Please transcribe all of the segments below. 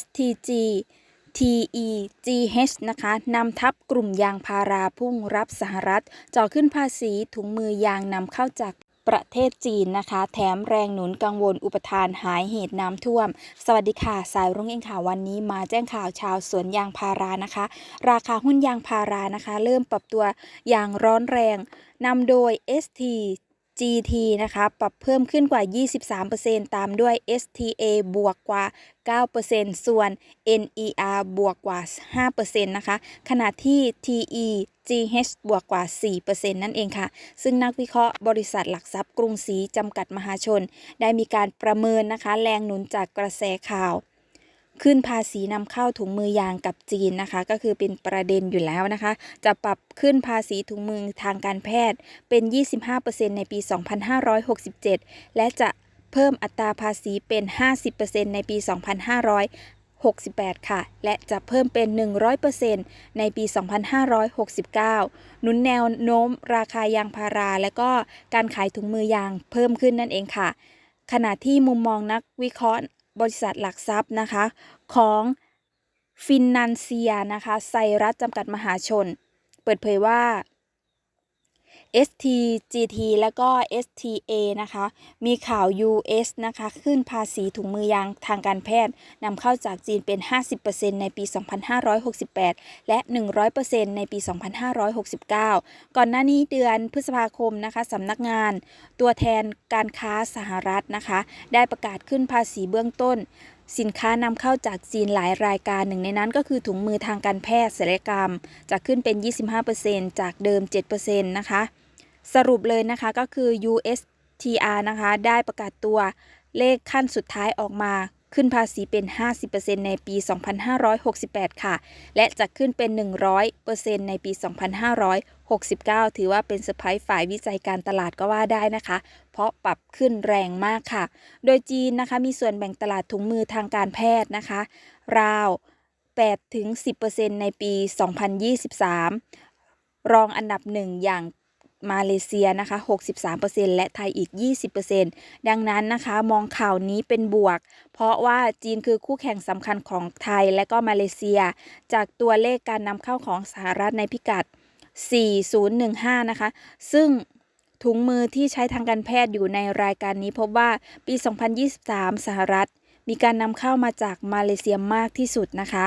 STG TEGH นะคะนำทัพกลุ่มยางพาราพุ่งรับสหรัฐจ่อขึ้นภาษีถุงมือยางนำเข้าจากประเทศจีนนะคะ แถมแรงหนุนกังวลอุปทานหายเหตุน้ำท่วม สวัสดีค่ะ สายรุ่งเองค่ะวันนี้มาแจ้งข่าวชาวสวนยางพารานะคะ ราคาหุ้นยางพารานะคะ เริ่มปรับตัวอย่างร้อนแรงนำโดย ST GT นะคะ ปรับเพิ่มขึ้นกว่า 23%ตามด้วย STA บวกกว่า 9%ส่วน NER บวกกว่า 5%นะคะ ขณะที่ TE GH บวกกว่า 4%นั่นเองค่ะ ซึ่งนักวิเคราะห์บริษัทหลักทรัพย์กรุงศรีจำกัดมหาชน ได้มีการประเมินนะคะ แรงหนุนจากกระแสข่าว ขึ้นภาษีนำเข้าถุงมือยางกับจีนนะคะ ก็คือเป็นประเด็นอยู่แล้วนะคะ จะปรับขึ้นภาษีถุงมือทางการแพทย์เป็น 25%ในปี 2567 และจะเพิ่มอัตราภาษีเป็น 50%ในปี 2568 ค่ะ และจะเพิ่มเป็น 100%ในปี 2569 หนุนแนวโน้มราคายางพารา และก็การขายถุงมือยางเพิ่มขึ้นนั่นเองค่ะขณะที่มุมมองนักวิเคราะห์ บริษัทหลักทรัพย์นะคะ ของฟินนันเซียนะคะไซรัสจำกัดมหาชน เปิดเผยว่า STGT แล้วก็ STA นะคะ มีข่าว US นะคะ ขึ้นภาษีถุงมือยางทางการแพทย์นำเข้าจากจีนเป็น 50%ในปี 2568 และ 100%ในปี 2569 ก่อนหน้านี้เดือนพฤษภาคมนะคะสำนักงาน ตัวแทนการค้าสหรัฐนะคะ ได้ประกาศขึ้นภาษีเบื้องต้น สินค้านำเข้าจากจีนหลายรายการหนึ่งในนั้นก็คือถุงมือทางการแพทย์ศัลยกรรม จะขึ้นเป็น 25%จากเดิม 7%นะคะ สรุปเลยนะคะก็คือ USTR นะคะ ได้ประกาศตัวเลขขั้นสุดท้ายออกมา ขึ้นภาษีเป็น 50%ในปี 2568 ค่ะ และจะขึ้นเป็น 100%ในปี 2569 ถือว่าเป็นเซอร์ไพรส์ฝ่ายวิจัยการตลาดก็ว่าได้นะคะ เพราะปรับขึ้นแรงมากค่ะ โดยจีนนะคะมีส่วนแบ่งตลาดถุงมือทางการแพทย์นะคะ ราว8-10%ในปี 2023 รองอันดับหนึ่งอย่าง มาเลเซียนะคะ 63%และไทยอีก 20%ดังนั้นนะคะมองข่าวนี้เป็นบวก เพราะว่าจีนคือคู่แข่งสำคัญของไทยและก็มาเลเซีย จากตัวเลขการนำเข้าของสหรัฐในพิกัด 4015 นะคะ ซึ่งถุงมือที่ใช้ทางการแพทย์อยู่ในรายการนี้พบว่าปี 2023 สหรัฐมีการนำเข้ามาจากมาเลเซียมากที่สุดนะคะ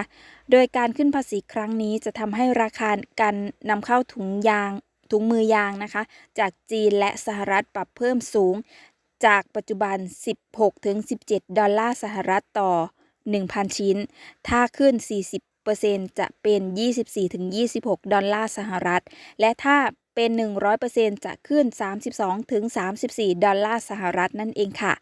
โดยการขึ้นภาษีครั้งนี้จะทำให้ราคาการนำเข้าถุงยาง ถุงมือยางนะคะ จากจีนและสหรัฐปรับเพิ่มสูง จากปัจจุบัน 16-17 ดอลลาร์สหรัฐต่อ 1,000 ชิ้น ถ้าขึ้น 40%จะเป็น 24-26 ดอลลาร์สหรัฐ และถ้าเป็น 100%จะขึ้น 32-34 ดอลลาร์สหรัฐนั่นเองค่ะ